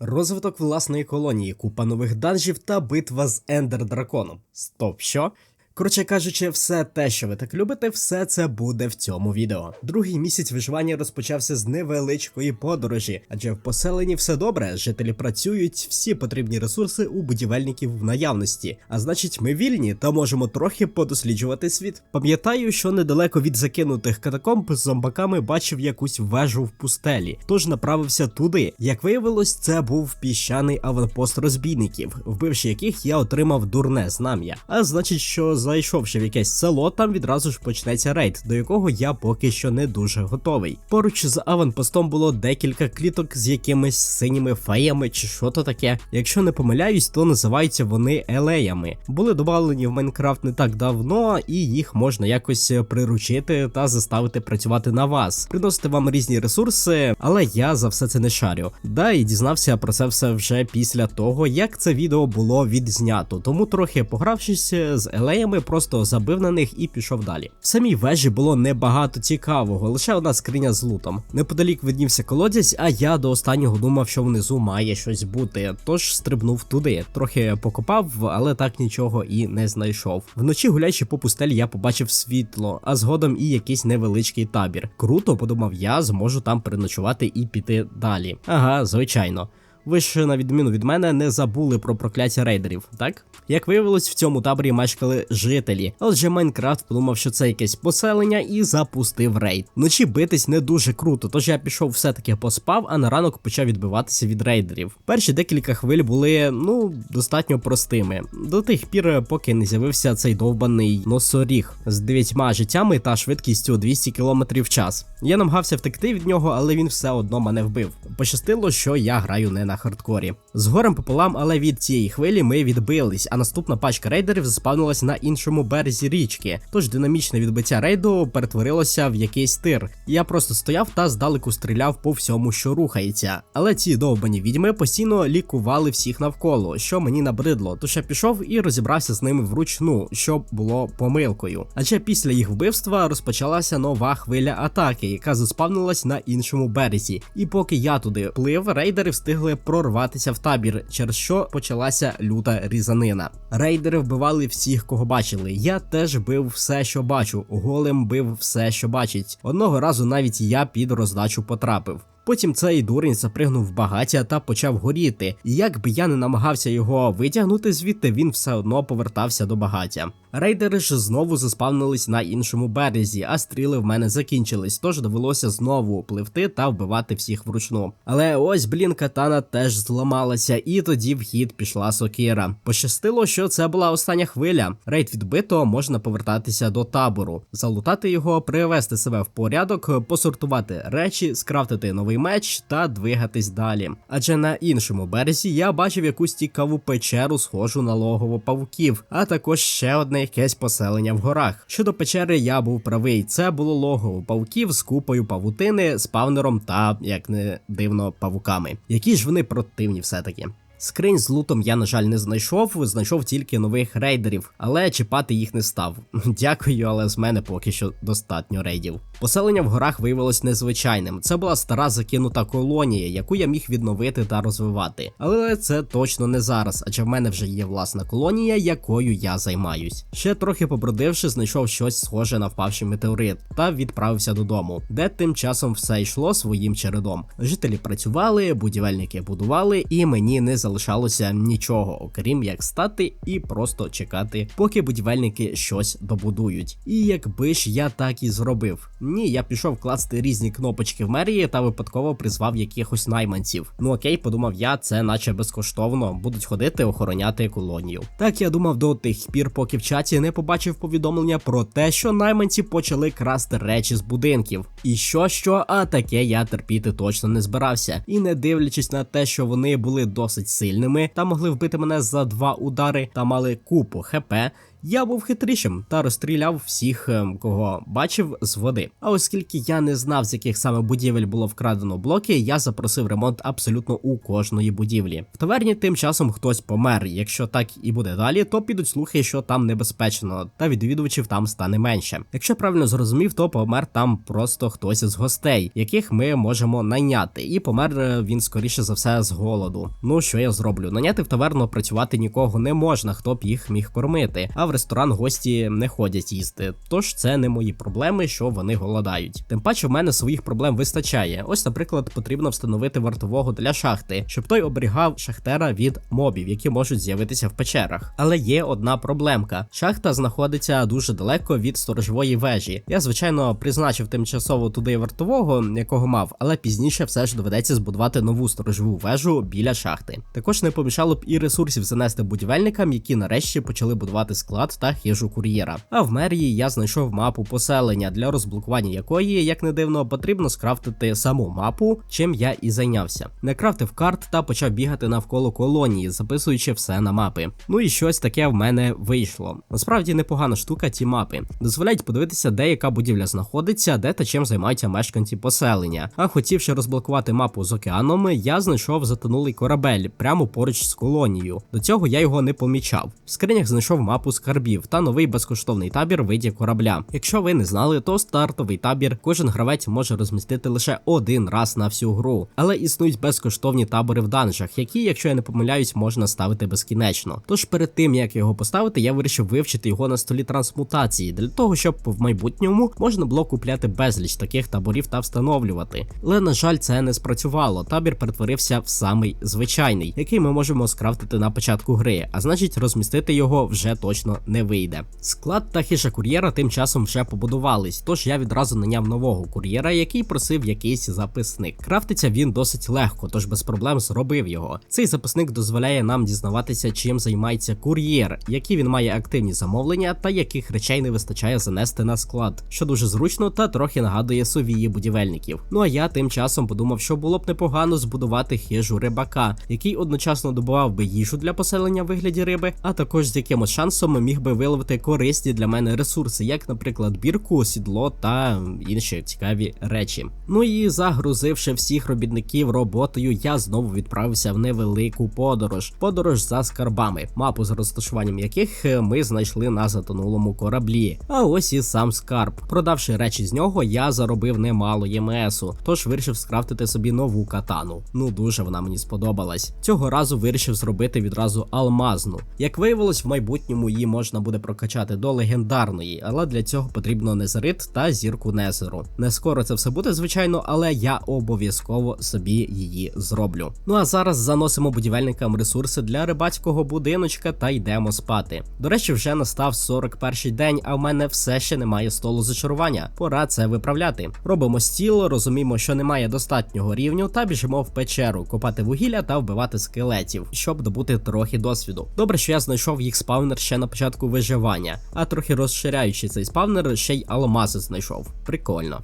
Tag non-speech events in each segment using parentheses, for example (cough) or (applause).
Розвиток власної колонії, купа нових данжів та битва з Ендер Драконом. Стоп, що? Коротше кажучи, все те, що ви так любите, все це буде в цьому відео. Другий місяць виживання розпочався з невеличкої подорожі, адже в поселенні все добре, жителі працюють, всі потрібні ресурси у будівельників в наявності. А значить, ми вільні та можемо трохи подосліджувати світ. Пам'ятаю, що недалеко від закинутих катакомб з зомбаками бачив якусь вежу в пустелі, тож направився туди. Як виявилось, це був піщаний аванпост розбійників, вбивши яких я отримав дурне знам'я. А значить, що зайшовши в якесь село, там відразу ж почнеться рейд, до якого я поки що не дуже готовий. Поруч з аванпостом було декілька кліток з якимись синіми феями чи що то таке. Якщо не помиляюсь, то називаються вони елеями. Були добавлені в Майнкрафт не так давно, і їх можна якось приручити та заставити працювати на вас, приносити вам різні ресурси, але я за все це не шарю. Да, і дізнався про це все вже після того, як це відео було відзнято. Тому трохи погравшись з елеями, просто забив на них і пішов далі. В самій вежі було небагато цікавого, лише одна скриня з лутом. Неподалік виднівся колодязь, а я до останнього думав, що внизу має щось бути. Тож стрибнув туди. Трохи покопав, але так нічого і не знайшов. Вночі гуляючи по пустелі, я побачив світло, а згодом і якийсь невеличкий табір. Круто, подумав я, зможу там переночувати і піти далі. Ага, звичайно. Ви ж, на відміну від мене, не забули про прокляття рейдерів, так? Як виявилось, в цьому таборі мешкали жителі. Отже, Майнкрафт подумав, що це якесь поселення, і запустив рейд. Вночі битись не дуже круто, тож я пішов все-таки поспав, а на ранок почав відбиватися від рейдерів. Перші декілька хвиль були, ну, достатньо простими. До тих пір, поки не з'явився цей довбаний носоріг з дев'ятьма життями та швидкістю 200 км в час. Я намагався втекти від нього, але він все одно мене вбив. Пощастило, що я граю не на хардкорі. З горем пополам, але від цієї хвилі ми відбились, а наступна пачка рейдерів заспавнилась на іншому березі річки. Тож динамічне відбиття рейду перетворилося в якийсь тир. Я просто стояв та здалеку стріляв по всьому, що рухається. Але ці довбані відьми постійно лікували всіх навколо, що мені набридло. Тож я пішов і розібрався з ними вручну, що було помилкою. Адже після їх вбивства розпочалася нова хвиля атаки, яка заспавнилась на іншому березі. І поки я туди плив, рейдери встигли прорватися в табір, через що почалася люта різанина. Рейдери вбивали всіх, кого бачили. Я теж бив все, що бачу. Голем бив все, що бачить. Одного разу навіть я під роздачу потрапив. Потім цей дурень запригнув в багаття та почав горіти. І як би я не намагався його витягнути звідти, він все одно повертався до багаття. Рейдери ж знову заспавнились на іншому березі, а стріли в мене закінчились, тож довелося знову пливти та вбивати всіх вручну. Але ось, блін, катана теж зламалася, і тоді в хід пішла сокира. Пощастило, що це була остання хвиля. Рейд відбито, можна повертатися до табору, залутати його, привести себе в порядок, посортувати речі, скрафтити новий меч та двигатись далі. Адже на іншому березі я бачив якусь цікаву печеру, схожу на логово павуків, а також ще одне якесь поселення в горах. Щодо печери, я був правий. Це було логово павуків з купою павутини, спавнером та, як не дивно, павуками. Які ж вони противні все-таки. Скринь з лутом я, на жаль, не знайшов, знайшов тільки нових рейдерів, але чіпати їх не став. (laughs) Дякую, але з мене поки що достатньо рейдів. Поселення в горах виявилось незвичайним. Це була стара закинута колонія, яку я міг відновити та розвивати. Але це точно не зараз, адже в мене вже є власна колонія, якою я займаюсь. Ще трохи побродивши, знайшов щось схоже на впавший метеорит та відправився додому, де тим часом все йшло своїм чередом. Жителі працювали, будівельники будували, і мені не залишалося нічого, окрім як стати і просто чекати, поки будівельники щось добудують. І якби ж я так і зробив. Ні, я пішов класти різні кнопочки в мерії та випадково призвав якихось найманців. Ну окей, подумав я, це наче безкоштовно, будуть ходити охороняти колонію. Так я думав до тих пір, поки в чаті не побачив повідомлення про те, що найманці почали красти речі з будинків. І що, що, а таке я терпіти точно не збирався. І не дивлячись на те, що вони були досить сильними та могли вбити мене за два удари та мали купу хп. Я був хитрішим та розстріляв всіх, ем, кого бачив з води. А оскільки я не знав, з яких саме будівель було вкрадено блоки, я запросив ремонт абсолютно у кожної будівлі. В таверні тим часом хтось помер. Якщо так і буде далі, то підуть слухи, що там небезпечно, та відвідувачів там стане менше. Якщо правильно зрозумів, то помер там просто хтось із гостей, яких ми можемо найняти, і помер е, він скоріше за все з голоду. Ну що я зроблю? Наняти в таверну працювати нікого не можна, хто б їх міг кормити. А в ресторан гості не ходять їсти. Тож це не мої проблеми, що вони голодають. Тим паче в мене своїх проблем вистачає. Ось, наприклад, потрібно встановити вартового для шахти, щоб той оберігав шахтера від мобів, які можуть з'явитися в печерах. Але є одна проблемка: шахта знаходиться дуже далеко від сторожової вежі. Я звичайно призначив тимчасово туди вартового, якого мав, але пізніше все ж доведеться збудувати нову сторожову вежу біля шахти. Також не помішало б і ресурсів занести будівельникам, які нарешті почали будувати склад та хижу кур'єра. А в мерії я знайшов мапу поселення, для розблокування якої, як не дивно, потрібно скрафтити саму мапу, чим я і зайнявся. Не крафтив карт та почав бігати навколо колонії, записуючи все на мапи. Ну і щось таке в мене вийшло. Насправді непогана штука ті мапи. Дозволяють подивитися, де яка будівля знаходиться, де та чим займаються мешканці поселення. А хотівши розблокувати мапу з океаном, я знайшов затонулий корабель прямо поруч з колонією. До цього я його не помічав. В скринях знайшов мапу скарбів та новий безкоштовний табір в виді корабля. Якщо ви не знали, то стартовий табір кожен гравець може розмістити лише один раз на всю гру, але існують безкоштовні табори в данжах, які, якщо я не помиляюсь, можна ставити безкінечно. Тож перед тим як його поставити, я вирішив вивчити його на столі трансмутації для того, щоб в майбутньому можна було купляти безліч таких таборів та встановлювати. Але на жаль, це не спрацювало. Табір перетворився в самий звичайний, який ми можемо скрафтити на початку гри, а значить, розмістити його вже точно не вийде. Склад та хижа кур'єра тим часом вже побудувались, тож я відразу наняв нового кур'єра, який просив якийсь записник. Крафтиться він досить легко, тож без проблем зробив його. Цей записник дозволяє нам дізнаватися, чим займається кур'єр, які він має активні замовлення та яких речей не вистачає занести на склад, що дуже зручно та трохи нагадує совії будівельників. Ну а я тим часом подумав, що було б непогано збудувати хижу рибака, який одночасно добував би їжу для поселення в вигляді риби, а також з якимось шансом міг би виловити корисні для мене ресурси, як, наприклад, бірку, сідло та інші цікаві речі. Ну і загрузивши всіх робітників роботою, я знову відправився в невелику подорож. Подорож за скарбами, мапу з розташуванням яких е, ми знайшли на затонулому кораблі. А ось і сам скарб. Продавши речі з нього, я заробив немало ЄМСу, тож вирішив скрафтити собі нову катану. Ну дуже вона мені сподобалась. Цього разу вирішив зробити відразу алмазну. Як виявилось, в майбутньому її можна буде прокачати до легендарної, але для цього потрібно незерит та зірку незеру. Не скоро це все буде, звичайно, але я обов'язково собі її зроблю. Ну а зараз заносимо будівельникам ресурси для рибацького будиночка та йдемо спати. До речі, вже настав 41 день, а в мене все ще немає столу зачарування. Пора це виправляти. Робимо стіл, розуміємо, що немає достатнього рівню, та біжимо в печеру, копати вугілля та вбивати скелетів, щоб добути трохи досвіду. Добре, що я знайшов їх спавнер ще на початку виживання, а трохи розширяючи цей спавнер, ще й алмази знайшов. Прикольно.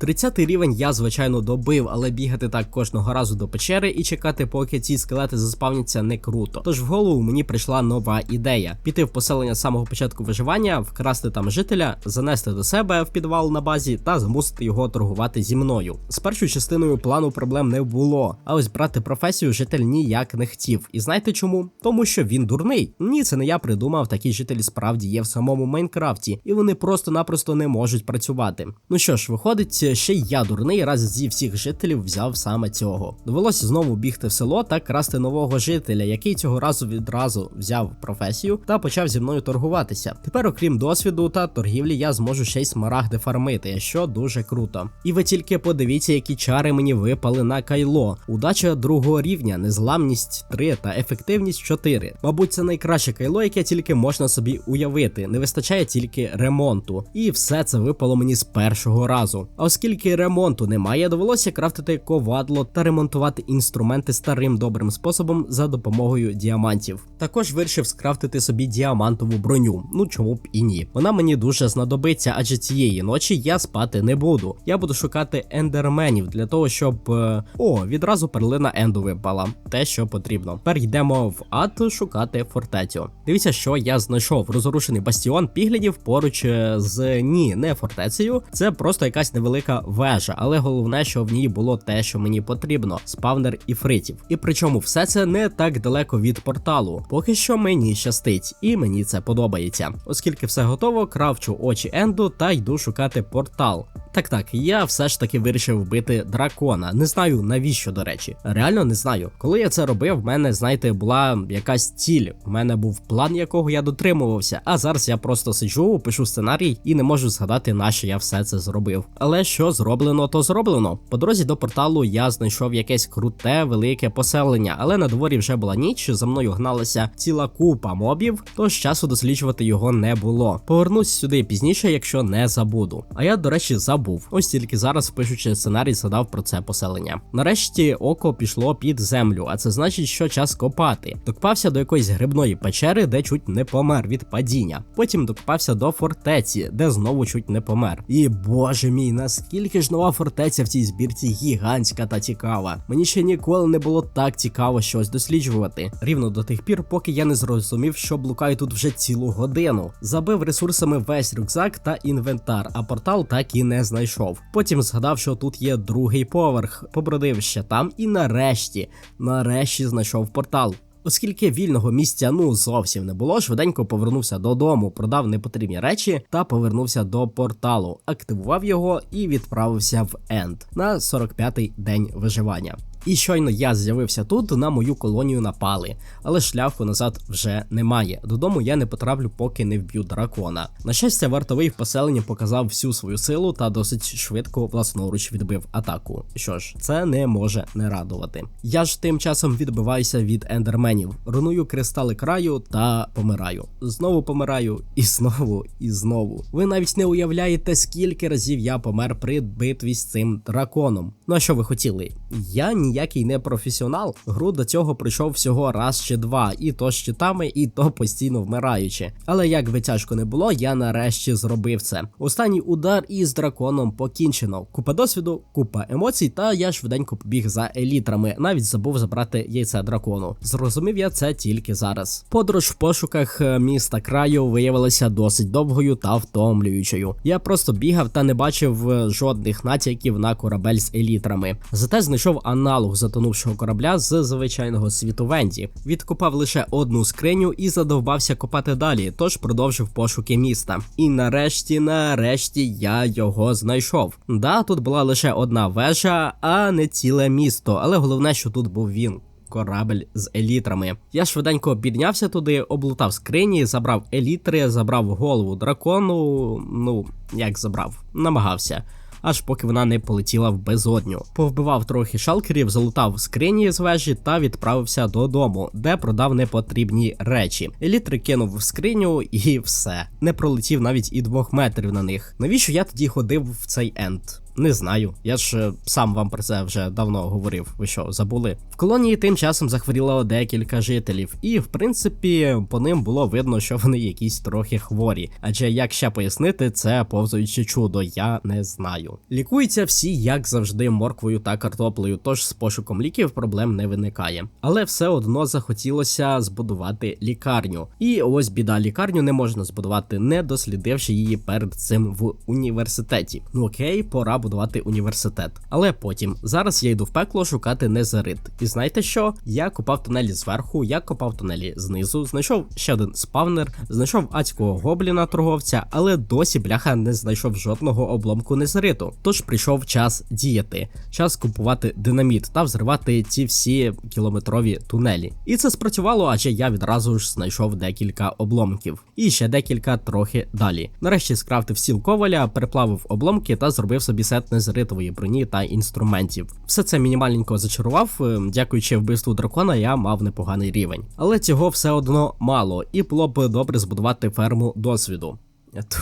30 рівень я, звичайно, добив, але бігати так кожного разу до печери і чекати, поки ці скелети заспавняться, не круто. Тож в голову мені прийшла нова ідея: піти в поселення з самого початку виживання, вкрасти там жителя, занести до себе в підвал на базі та змусити його торгувати зі мною. З першою частиною плану проблем не було. А ось брати професію житель ніяк не хотів. І знаєте чому? Тому що він дурний. Ні, це не я придумав. Такі жителі справді є в самому Майнкрафті, і вони просто-напросто не можуть працювати. Ну що ж, виходить ще й я дурний раз зі всіх жителів взяв саме цього. Довелося знову бігти в село та красти нового жителя, який цього разу відразу взяв професію та почав зі мною торгуватися. Тепер, окрім досвіду та торгівлі, я зможу ще й смарагди фармити, що дуже круто. І ви тільки подивіться, які чари мені випали на кайло. Удача другого рівня, незламність 3 та ефективність 4. Мабуть, це найкраще кайло, яке тільки можна собі уявити. Не вистачає тільки ремонту. І все це випало мені з першого разу. А оскільки ремонту немає, довелося крафтити ковадло та ремонтувати інструменти старим добрим способом за допомогою діамантів. Також вирішив скрафтити собі діамантову броню. Ну чому б і ні. Вона мені дуже знадобиться, адже цієї ночі я спати не буду. Я буду шукати ендерменів для того, щоб. е, О, відразу перлина енду випала. Те, що потрібно. Тепер йдемо в ад шукати фортецю. Дивіться, що я знайшов розрушений бастіон піглядів поруч е, з ні, не фортецею. Це просто якась невелика вежа, але головне, що в ній було те, що мені потрібно: спавнер фритів. І причому все це не так далеко від порталу. Поки що мені щастить, і мені це подобається. Оскільки все готово, кравчу очі Енду та йду шукати портал. Так так, я все ж таки вирішив вбити дракона. Не знаю навіщо, до речі. Реально не знаю. Коли я це робив, в мене, знаєте, була якась ціль. У мене був план, якого я дотримувався. А зараз я просто сиджу, пишу сценарій і не можу згадати, на що я все це зробив. Але що зроблено, то зроблено. По дорозі до порталу я знайшов якесь круте, велике поселення, але на дворі вже була ніч. За мною гналася ціла купа мобів, тож часу досліджувати його не було. Повернусь сюди пізніше, якщо не забуду. А я, до речі, забув. Ось тільки зараз, пишучи сценарій, згадав про це поселення. Нарешті око пішло під землю, а це значить, що час копати. Докпався до якоїсь грибної печери, де чуть не помер від падіння. Потім докопався до фортеці, де знову чуть не помер. І боже мій, наскільки ж нова фортеця в цій збірці гігантська та цікава. Мені ще ніколи не було так цікаво щось досліджувати. Рівно до тих пір, поки я не зрозумів, що блукаю тут вже цілу годину. Забив ресурсами весь рюкзак та інвентар, а портал так і не знайшов. Потім згадав, що тут є другий поверх, побродив ще там, і нарешті, нарешті знайшов портал. Оскільки вільного місця ну зовсім не було, швиденько повернувся додому, продав непотрібні речі та повернувся до порталу, активував його і відправився в Енд на 45-й день виживання. І щойно я з'явився тут, на мою колонію напали, але шляху назад вже немає. Додому я не потраплю, поки не вб'ю дракона. На щастя, вартовий в поселенні показав всю свою силу та досить швидко власноруч відбив атаку. Що ж, це не може не радувати. Я ж тим часом відбиваюся від ендерменів, руную кристали краю та помираю. Знову помираю, і знову, і знову. Ви навіть не уявляєте, скільки разів я помер при битві з цим драконом. Ну а що ви хотіли? Я ніякий не професіонал. Гру до цього пройшов всього раз чи два, і то щитами, і то постійно вмираючи. Але як би тяжко не було, я нарешті зробив це. Останній удар із драконом покінчено. Купа досвіду, купа емоцій, та я швиденько побіг за елітрами. Навіть забув забрати яйце дракону. Зрозумів я це тільки зараз. Подорож в пошуках е, міста краю виявилася досить довгою та втомлюючою. Я просто бігав та не бачив е, жодних натяків на корабель з елітрами. Зате знайшов аналог затонувшого корабля з звичайного світу Венді. Відкопав лише одну скриню і задовбався копати далі, тож продовжив пошуки міста. І нарешті, нарешті, я його знайшов. Да, тут була лише одна вежа, а не ціле місто, але головне, що тут був він. Корабель з елітрами. Я швиденько піднявся туди, облутав скрині, забрав елітри, забрав голову дракону. Ну, як забрав, намагався. Аж поки вона не полетіла в безодню. Повбивав трохи шалкерів, залутав скрині з вежі та відправився додому, де продав непотрібні речі. Елітри кинув в скриню і все. Не пролетів навіть і двох метрів на них. Навіщо я тоді ходив в цей енд? Не знаю. Я ж е, сам вам про це вже давно говорив. Ви що, забули? В колонії тим часом захворіло декілька жителів, і в принципі по ним було видно, що вони якісь трохи хворі. Адже як ще пояснити, це повзуюче чудо, я не знаю. Лікуються всі, як завжди, морквою та картоплею, тож з пошуком ліків проблем не виникає. Але все одно захотілося збудувати лікарню. І ось біда, лікарню не можна збудувати, не дослідивши її перед цим в університеті. Ну окей, пора будувати університет. Але потім зараз я йду в пекло шукати незерит. І знаєте що? Я копав тунелі зверху, я копав тунелі знизу, знайшов ще один спавнер, знайшов адського гобліна торговця, але досі бляха не знайшов жодного обломку незериту. Тож прийшов час діяти, час купувати динаміт та взривати ці всі кілометрові тунелі. І це спрацювало, адже я відразу ж знайшов декілька обломків. І ще декілька трохи далі. Нарешті скрафтив сіл коваля, переплавив обломки та зробив собі сет незритової броні та інструментів. Все це мінімальненько зачарував. е, Дякуючи вбивству дракона, я мав непоганий рівень. Але цього все одно мало, і було б добре збудувати ферму досвіду.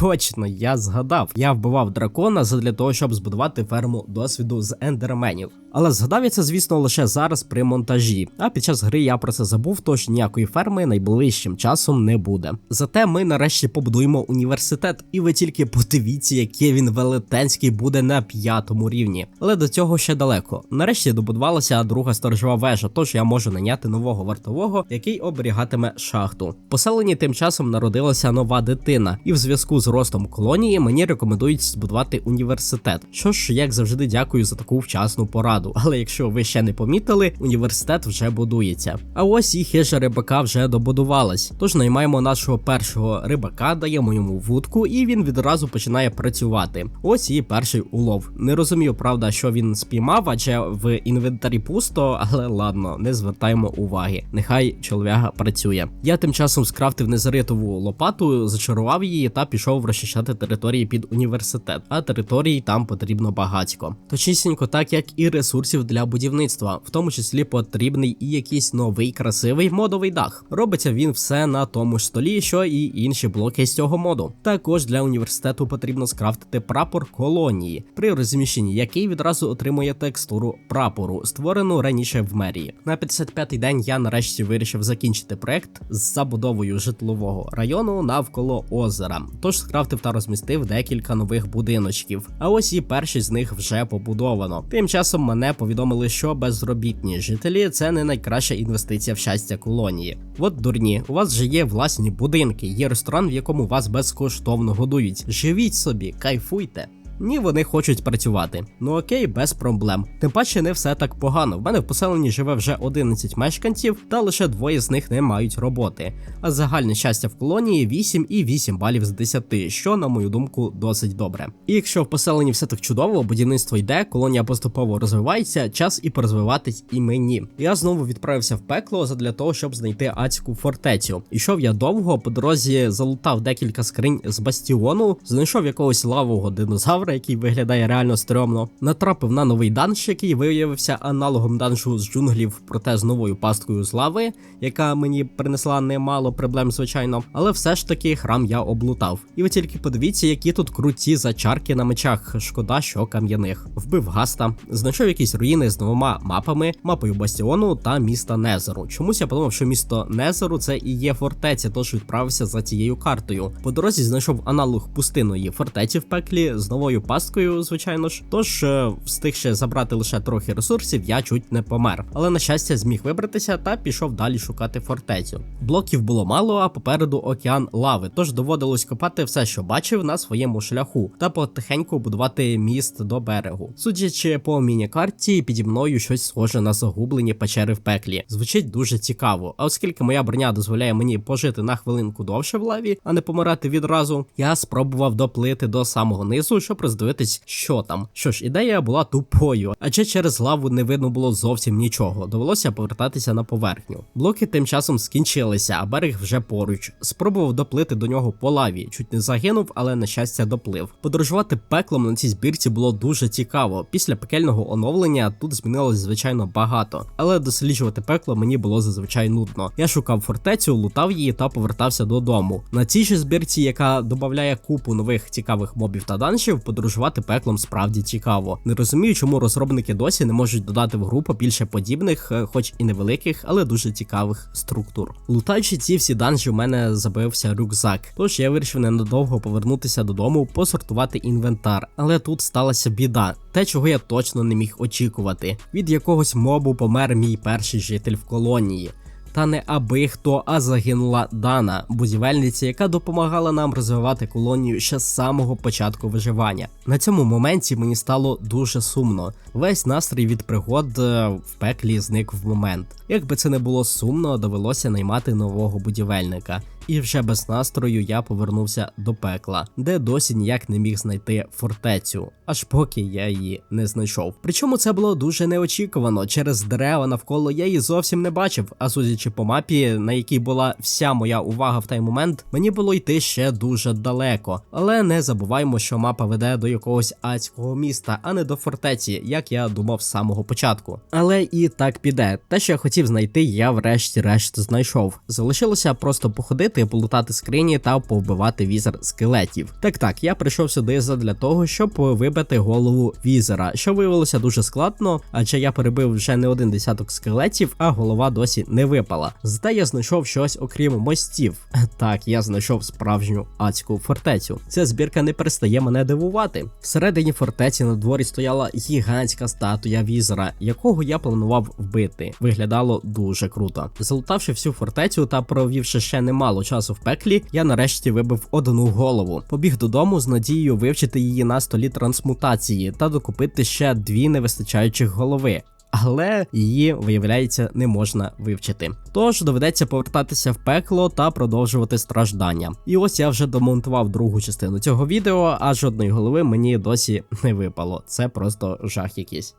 Точно, я згадав. Я вбивав дракона задля того, щоб збудувати ферму досвіду з ендерменів. Але згадав я це, звісно, лише зараз при монтажі. А під час гри я про це забув, тож ніякої ферми найближчим часом не буде. Зате ми нарешті побудуємо університет, і ви тільки подивіться, який він велетенський буде на п'ятому рівні. Але до цього ще далеко. Нарешті добудувалася друга сторожова вежа, тож я можу наняти нового вартового, який оберігатиме шахту. В Поселенні тим часом народилася нова дитина, і в зв'язку з ростом колонії мені рекомендують збудувати університет. Що ж, як завжди, дякую за таку вчасну пораду. Але якщо ви ще не помітили, університет вже будується. А ось і хижа рибака вже добудувалась. Тож наймаємо нашого першого рибака, даємо йому вудку, і він відразу починає працювати. Ось і перший улов. Не розумію, правда, що він спіймав, адже в інвентарі пусто, але ладно, не звертаємо уваги. Нехай чоловіга працює. Я тим часом скрафтив незаритову лопату, зачарував її та пішов розчищати території під університет. А територій там потрібно багатько. Точнісінько, так як і ресурсів для будівництва, в тому числі потрібний і якийсь новий красивий модовий дах. Робиться він все на тому ж столі, що і інші блоки з цього моду. Також для університету потрібно скрафтити прапор колонії, при розміщенні який відразу отримує текстуру прапору, створену раніше в мерії. На 55-й день я нарешті вирішив закінчити проект з забудовою житлового району навколо озера. Тож скрафтив та розмістив декілька нових будиночків. А ось і перші з них вже побудовано. Тим часом мене повідомили, що безробітні жителі це не найкраща інвестиція в щастя колонії. От дурні, у вас же є власні будинки, є ресторан, в якому вас безкоштовно годують. Живіть собі, кайфуйте. Ні, вони хочуть працювати. Ну окей, без проблем. Тим паче не все так погано. В мене в поселенні живе вже 11 мешканців, та лише двоє з них не мають роботи. А загальне щастя в колонії 8 і 8 балів з 10, що, на мою думку, досить добре. І якщо в поселенні все так чудово, будівництво йде, колонія поступово розвивається, час і порозвиватись і мені. Я знову відправився в пекло задля того, щоб знайти адську фортецю. Ішов я довго, по дорозі залутав декілька скринь з бастіону, знайшов якогось лавового динозавра який виглядає реально стрьомно. Натрапив на новий данж, який виявився аналогом данжу з джунглів, проте з новою пасткою з лави, яка мені принесла немало проблем, звичайно. Але все ж таки храм я облутав. І ви тільки подивіться, які тут круті зачарки на мечах. Шкода, що кам'яних. Вбив гаста, знайшов якісь руїни з двома мапами, мапою Бастіону та міста Незеру. Чомусь я подумав, що місто Незеру це і є фортеця, тож відправився за цією картою. По дорозі знайшов аналог пустиної фортеці в пеклі з новою пасткою, звичайно ж. Тож е, встиг ще забрати лише трохи ресурсів, я чуть не помер. Але на щастя зміг вибратися та пішов далі шукати фортецю. Блоків було мало, а попереду океан лави, тож доводилось копати все, що бачив на своєму шляху, та потихеньку будувати міст до берегу. Судячи по міні-карті, піді мною щось схоже на загублені печери в пеклі. Звучить дуже цікаво. А оскільки моя броня дозволяє мені пожити на хвилинку довше в лаві, а не помирати відразу, я спробував доплити до самого низу, щоб роздивитись, що там. Що ж, ідея була тупою, адже через лаву не видно було зовсім нічого. Довелося повертатися на поверхню. Блоки тим часом скінчилися, а берег вже поруч. Спробував доплити до нього по лаві. Чуть не загинув, але на щастя доплив. Подорожувати пеклом на цій збірці було дуже цікаво. Після пекельного оновлення тут змінилось звичайно багато, але досліджувати пекло мені було зазвичай нудно. Я шукав фортецю, лутав її та повертався додому. На цій же збірці, яка додає купу нових цікавих мобів та даншів, подорожувати пеклом справді цікаво. Не розумію, чому розробники досі не можуть додати в гру побільше подібних, е, хоч і невеликих, але дуже цікавих структур. Лутаючи ці всі данжі, у мене забився рюкзак. Тож я вирішив ненадовго повернутися додому, посортувати інвентар. Але тут сталася біда. Те, чого я точно не міг очікувати. Від якогось мобу помер мій перший житель в колонії. Та не аби хто, а загинула Дана, будівельниця, яка допомагала нам розвивати колонію ще з самого початку виживання. На цьому моменті мені стало дуже сумно. Весь настрій від пригод е, в пеклі зник в момент. Якби це не було сумно, довелося наймати нового будівельника. І вже без настрою я повернувся до пекла, де досі ніяк не міг знайти фортецю, аж поки я її не знайшов. Причому це було дуже неочікувано. Через дерева навколо я її зовсім не бачив. А судячи по мапі, на якій була вся моя увага в той момент, мені було йти ще дуже далеко. Але не забуваймо, що мапа веде до якогось адського міста, а не до фортеці, як я думав з самого початку. Але і так піде. Те, що я хотів знайти, я врешті-решт знайшов. Залишилося просто походити ходити, полутати скрині та повбивати візер скелетів. Так так, я прийшов сюди задля того, щоб вибити голову візера, що виявилося дуже складно, адже я перебив вже не один десяток скелетів, а голова досі не випала. Зате я знайшов щось окрім мостів. (laughs) Так, я знайшов справжню адську фортецю. Ця збірка не перестає мене дивувати. Всередині фортеці на дворі стояла гігантська статуя візера, якого я планував вбити. Виглядало дуже круто. Залутавши всю фортецю та провівши ще немало часу в пеклі, я нарешті вибив одну голову. Побіг додому з надією вивчити її на столі трансмутації та докупити ще дві невистачаючих голови. Але її, виявляється, не можна вивчити. Тож доведеться повертатися в пекло та продовжувати страждання. І ось я вже домонтував другу частину цього відео, а жодної голови мені досі не випало. Це просто жах якийсь.